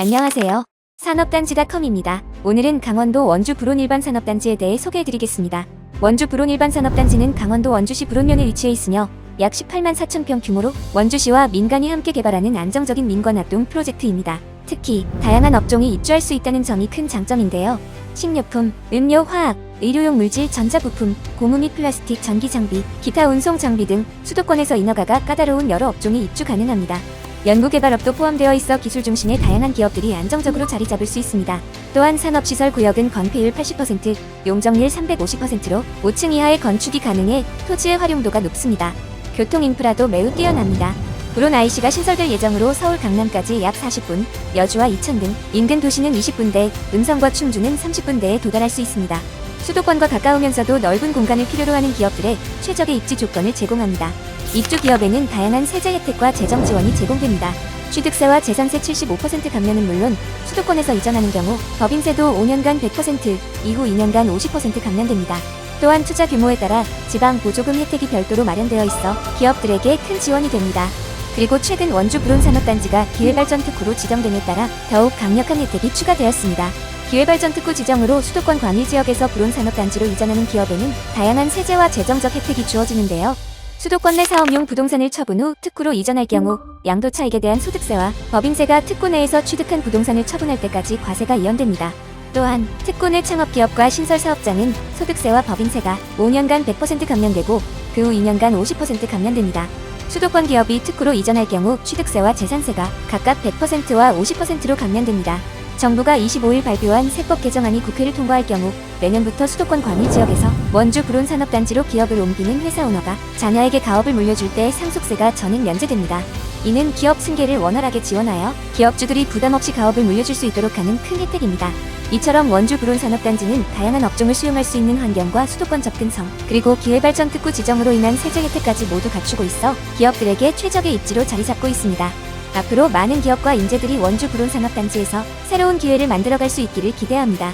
안녕하세요. 산업단지닷컴입니다. 오늘은 강원도 원주 불온 일반 산업단지에 대해 소개해드리겠습니다. 원주 불온 일반 산업단지는 강원도 원주시 불온면에 위치해 있으며 약 18만 4천 평 규모로 원주시와 민간이 함께 개발하는 안정적인 민관 합동 프로젝트입니다. 특히 다양한 업종이 입주할 수 있다는 점이 큰 장점인데요. 식료품, 음료, 화학, 의료용 물질, 전자부품, 고무 및 플라스틱, 전기 장비, 기타 운송 장비 등 수도권에서 인허가가 까다로운 여러 업종이 입주 가능합니다. 연구개발업도 포함되어 있어 기술 중심의 다양한 기업들이 안정적으로 자리 잡을 수 있습니다. 또한 산업시설 구역은 건폐율 80%, 용적률 350%로 5층 이하의 건축이 가능해 토지의 활용도가 높습니다. 교통 인프라도 매우 뛰어납니다. 불온 IC가 신설될 예정으로 서울 강남까지 약 40분, 여주와 이천 등 인근 도시는 20분대, 음성과 충주는 30분대에 도달할 수 있습니다. 수도권과 가까우면서도 넓은 공간을 필요로 하는 기업들의 최적의 입지 조건을 제공합니다. 입주 기업에는 다양한 세제 혜택과 재정 지원이 제공됩니다. 취득세와 재산세 75% 감면은 물론 수도권에서 이전하는 경우 법인세도 5년간 100%, 이후 2년간 50% 감면됩니다. 또한 투자 규모에 따라 지방 보조금 혜택이 별도로 마련되어 있어 기업들에게 큰 지원이 됩니다. 그리고 최근 원주 불온산업단지가 기회발전 특구로 지정됨에 따라 더욱 강력한 혜택이 추가되었습니다. 기회발전 특구 지정으로 수도권 광일 지역에서 불온산업단지로 이전하는 기업에는 다양한 세제와 재정적 혜택이 주어지는데요. 수도권 내 사업용 부동산을 처분 후 특구로 이전할 경우 양도 차익에 대한 소득세와 법인세가 특구 내에서 취득한 부동산을 처분할 때까지 과세가 이연됩니다. 또한 특구 내 창업기업과 신설사업장은 소득세와 법인세가 5년간 100% 감면되고 그 후 2년간 50% 감면됩니다. 수도권 기업이 특구로 이전할 경우 취득세와 재산세가 각각 100%와 50%로 감면됩니다. 정부가 25일 발표한 세법 개정안이 국회를 통과할 경우 내년부터 수도권 광일 지역에서 원주 불온 산업단지로 기업을 옮기는 회사 오너가 자녀에게 가업을 물려줄 때 상속세가 전액 면제됩니다. 이는 기업 승계를 원활하게 지원하여 기업주들이 부담 없이 가업을 물려줄 수 있도록 하는 큰 혜택입니다. 이처럼 원주 불온 산업단지는 다양한 업종을 수용할 수 있는 환경과 수도권 접근성, 그리고 기회발전 특구 지정으로 인한 세제 혜택까지 모두 갖추고 있어 기업들에게 최적의 입지로 자리 잡고 있습니다. 앞으로 많은 기업과 인재들이 원주 불온산업단지에서 새로운 기회를 만들어갈 수 있기를 기대합니다.